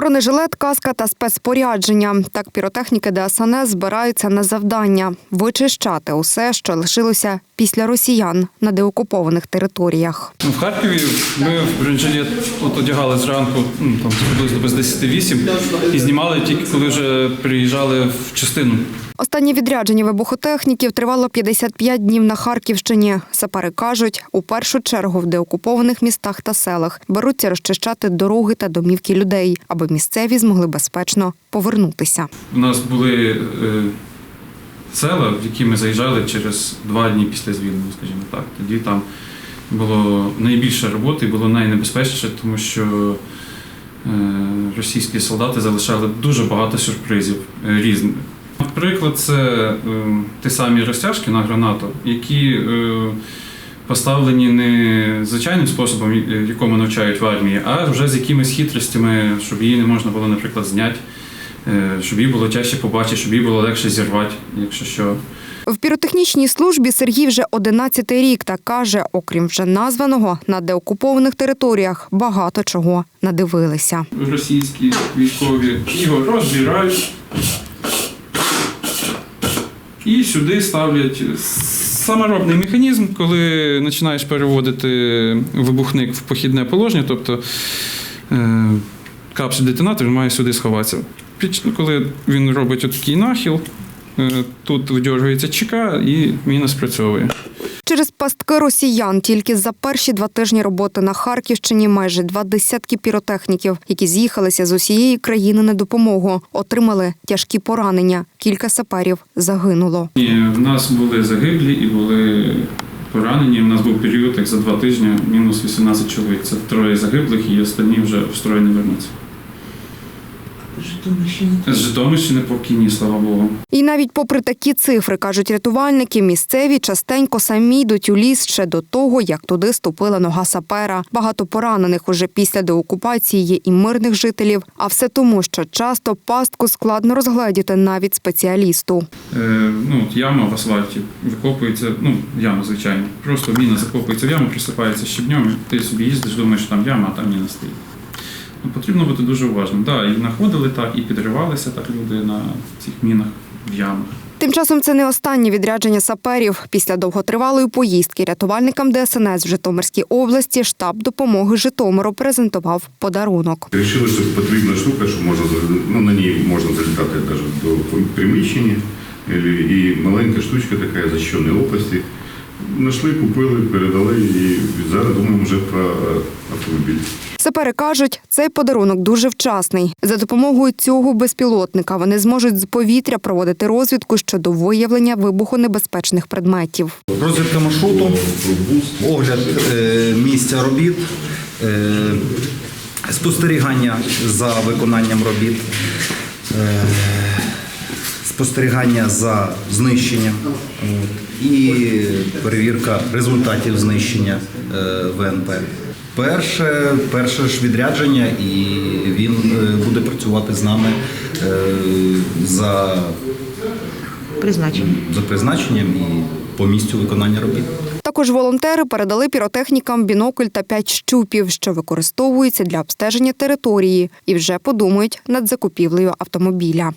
Бронежилет, каска та спецпорядження. Так піротехніки ДСНС збираються на завдання вичищати усе, що лишилося після росіян на деокупованих територіях. Ну, В Харкові ми в бронежилет от одягали зранку, ну, там приблизно без 10-8, і знімали тільки коли вже приїжджали в частину. Останнє відрядження вибухотехніків тривало 55 днів на Харківщині. Сапери кажуть, у першу чергу в деокупованих містах та селах беруться розчищати дороги та домівки людей, аби місцеві змогли безпечно повернутися. У нас були е, села, в які ми заїжджали через два дні після звільнення, скажімо так. Тоді там було найбільше роботи, було найнебезпечніше, тому що е, російські солдати залишали дуже багато сюрпризів різних. Наприклад, це е, ті самі розтяжки на гранату, які е, поставлені не звичайним способом, якому навчають в армії, а вже з якимись хитростями, щоб її не можна було, наприклад, зняти, щоб її було тяжче побачити, щоб її було легше зірвати, якщо що. В піротехнічній службі Сергій вже 11-й рік та каже, окрім вже названого, на деокупованих територіях багато чого надивилися. Російські військові його розбирають і сюди ставлять саморобний механізм, коли починаєш переводити вибухник в похідне положення, тобто е, капсуль детонатор він має сюди сховатися. Коли він робить отакий нахил, е, тут видьоргується чека і міна спрацьовує. Через пастки росіян тільки за перші два тижні роботи на Харківщині майже два десятки піротехніків, які з'їхалися з усієї країни на допомогу, отримали тяжкі поранення. Кілька саперів загинуло. І в нас були загиблі і були поранені. У нас був період, як за два тижні, мінус 18 чоловік. Це троє загиблих і останні вже в строй вернуться. З Житомирщини поки ні, слава Богу. І навіть попри такі цифри, кажуть рятувальники, місцеві частенько самі йдуть у ліс ще до того, як туди ступила нога сапера. Багато поранених уже після деокупації є і мирних жителів. А все тому, що часто пастку складно розгледіти навіть спеціалісту. Е, ну, от яма в асфальті викопується, ну, яма, звичайно. Просто міна закопується в яму, присипається щебнем, ти собі їздиш, думаєш, що там яма, а там міна стоїть. Ну, потрібно бути дуже уважним. Да, і знаходили так, і підривалися так люди на цих мінах в ямах. Тим часом це не останнє відрядження саперів. Після довготривалої поїздки рятувальникам ДСНС в Житомирській області штаб допомоги Житомиру презентував подарунок. Рішили, що потрібна штука, що можна за- ну, на ній можна залітати навіть до приміщення. І маленька штучка така защищеної області. Знайшли, купили, передали і зараз думаємо вже про е, автомобіль. Сапери кажуть, цей подарунок дуже вчасний. За допомогою цього безпілотника вони зможуть з повітря проводити розвідку щодо виявлення вибухонебезпечних предметів. Розвідка маршруту, огляд е, місця робіт, е, спостерігання за виконанням робіт, спостерігання за знищенням от, і перевірка результатів знищення е, ВНП. Перше, перше ж відрядження, і він е, буде працювати з нами е, за, призначення. за призначенням і по місцю виконання робіт. Також волонтери передали піротехнікам бінокль та п'ять щупів, що використовуються для обстеження території, і вже подумають над закупівлею автомобіля.